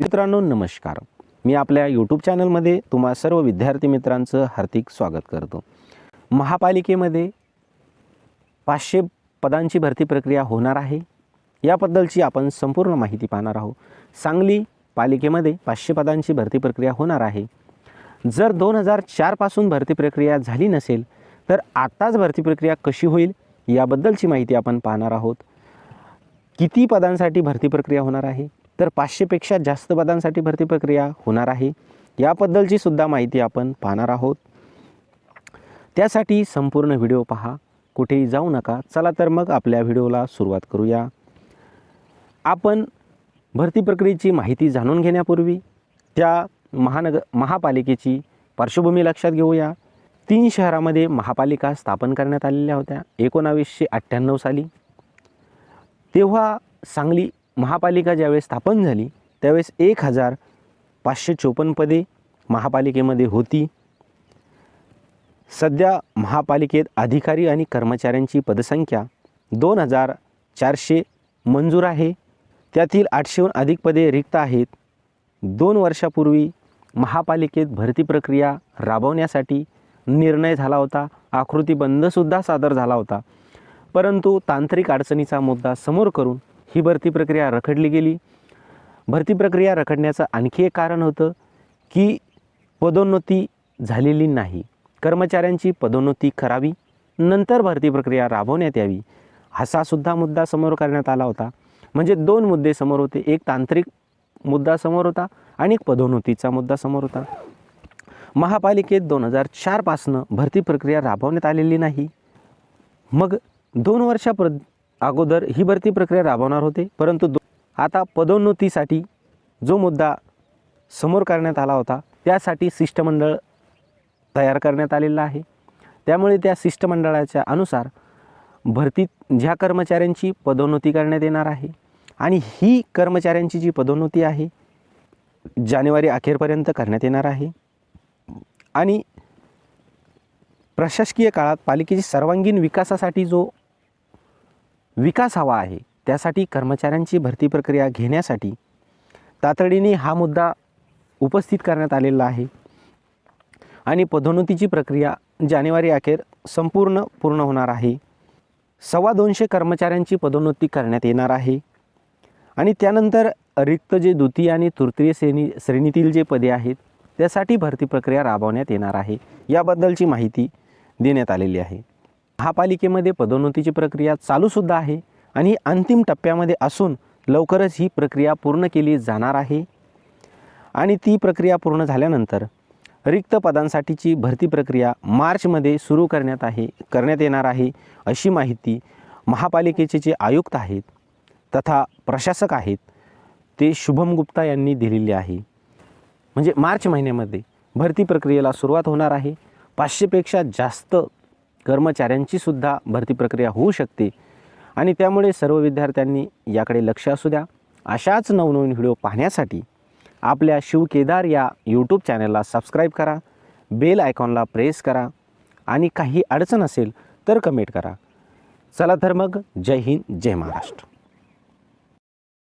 मित्रांनो नमस्कार. मी आपल्या यूट्यूब चॅनलमध्ये तुम्हा सर्व विद्यार्थी मित्रांचं हार्दिक स्वागत करतो. महापालिकेमध्ये पाचशे पदांची भरती प्रक्रिया होणार आहे. याबद्दलची आपण संपूर्ण माहिती पाहणार आहोत. सांगली पालिकेमध्ये पाचशे पदांची भरती प्रक्रिया होणार आहे. जर दोन हजार चारपासून भरती प्रक्रिया झाली नसेल तर आत्ताच भरती प्रक्रिया कशी होईल याबद्दलची माहिती आपण पाहणार आहोत. किती पदांसाठी भरती प्रक्रिया होणार आहे? तर पाचशेपेक्षा जास्त पदांसाठी भरती प्रक्रिया होणार आहे. याबद्दलची सुद्धा माहिती आपण पाहणार आहोत. त्यासाठी संपूर्ण व्हिडिओ पहा. कुठेही जाऊ नका. चला तर मग आपल्या व्हिडिओला सुरुवात करूया. आपण भरती प्रक्रियेची माहिती जाणून घेण्यापूर्वी त्या महानगर महापालिकेची पार्श्वभूमी लक्षात घेऊया. तीन शहरामध्ये महापालिका स्थापन करण्यात आलेल्या होत्या. एकोणावीसशे अठ्ठ्याण्णव साली. तेव्हा सांगली महापालिका ज्यावेळेस स्थापन झाली त्यावेळेस एक हजार पाचशे चोपन्न पदे महापालिकेमध्ये होती. सध्या महापालिकेत अधिकारी आणि कर्मचाऱ्यांची पदसंख्या दोन हजार चारशे मंजूर आहे. त्यातील आठशेहून अधिक पदे रिक्त आहेत. दोन वर्षापूर्वी महापालिकेत भरती प्रक्रिया राबवण्यासाठी निर्णय झाला होता. आकृतीबंधसुद्धा सादर झाला होता. परंतु तांत्रिक अडचणीचा मुद्दा समोर करून ही भरती प्रक्रिया रखडली गेली. भरती प्रक्रिया रखडण्याचं आणखी एक कारण होतं की पदोन्नती झालेली नाही. कर्मचाऱ्यांची पदोन्नती करावी. नंतर भरती प्रक्रिया राबवण्यात यावी. असा सुद्धा मुद्दा समोर करण्यात आला होता. म्हणजे दोन मुद्दे समोर होते. एक तांत्रिक मुद्दा समोर होता आणि एक पदोन्नतीचा मुद्दा समोर होता. महापालिकेत दोन हजार चारपासनं भरती प्रक्रिया राबवण्यात आलेली नाही. मग दोन वर्षापर अगोदर ही भरती प्रक्रिया राबवणार होते परंतु दो आता पदोन्नतीसाठी जो मुद्दा समोर करण्यात आला होता त्यासाठी शिष्टमंडळ तयार करण्यात आलेलं आहे. त्यामुळे त्या शिष्टमंडळाच्या अनुसार भरतीत ज्या कर्मचाऱ्यांची पदोन्नती करण्यात येणार आहे आणि ही कर्मचाऱ्यांची जी पदोन्नती आहे जानेवारी अखेरपर्यंत करण्यात येणार आहे. आणि प्रशासकीय काळात पालिकेची सर्वांगीण विकासासाठी जो विकास हवा आहे. त्यासाठी कर्मचाऱ्यांची भरती प्रक्रिया घेण्यासाठी तातडीने हा मुद्दा उपस्थित करण्यात आलेला आहे. आणि पदोन्नतीची प्रक्रिया जानेवारी अखेर संपूर्ण पूर्ण होणार आहे. सव्वा दोनशे कर्मचाऱ्यांची पदोन्नती करण्यात येणार आहे. आणि त्यानंतर रिक्त जे द्वितीय आणि तृतीय श्रेणी श्रेणीतील जे पदे आहेत त्यासाठी भरती प्रक्रिया राबवण्यात येणार आहे. याबद्दलची माहिती देण्यात आलेली आहे. महापालिकेमध्ये पदोन्नतीची प्रक्रिया चालूसुद्धा आहे आणि ही अंतिम टप्प्यामध्ये असून लवकरच ही प्रक्रिया पूर्ण केली जाणार आहे. आणि ती प्रक्रिया पूर्ण झाल्यानंतर रिक्त पदांसाठीची भरती प्रक्रिया मार्चमध्ये सुरू करण्यात आहे करण्यात येणार आहे अशी माहिती महापालिकेचे जे आयुक्त आहेत तथा प्रशासक आहेत ते शुभम गुप्ता यांनी दिलेली आहे. म्हणजे मार्च महिन्यामध्ये भरती प्रक्रियेला सुरुवात होणार आहे. पाचशेपेक्षा जास्त कर्मचाऱ्यांची सुद्धा भरती प्रक्रिया होऊ शकते. आणि त्यामुळे सर्व विद्यार्थ्यांनी याकडे लक्ष असू द्या. अशाच नवनवीन व्हिडिओ पाहण्यासाठी आपल्या शिवकेदार या यूट्यूब चॅनलला सबस्क्राईब करा. बेल आयकॉनला प्रेस करा. आणि काही अडचण असेल तर कमेंट करा. चला तर मग जय हिंद जय महाराष्ट्र.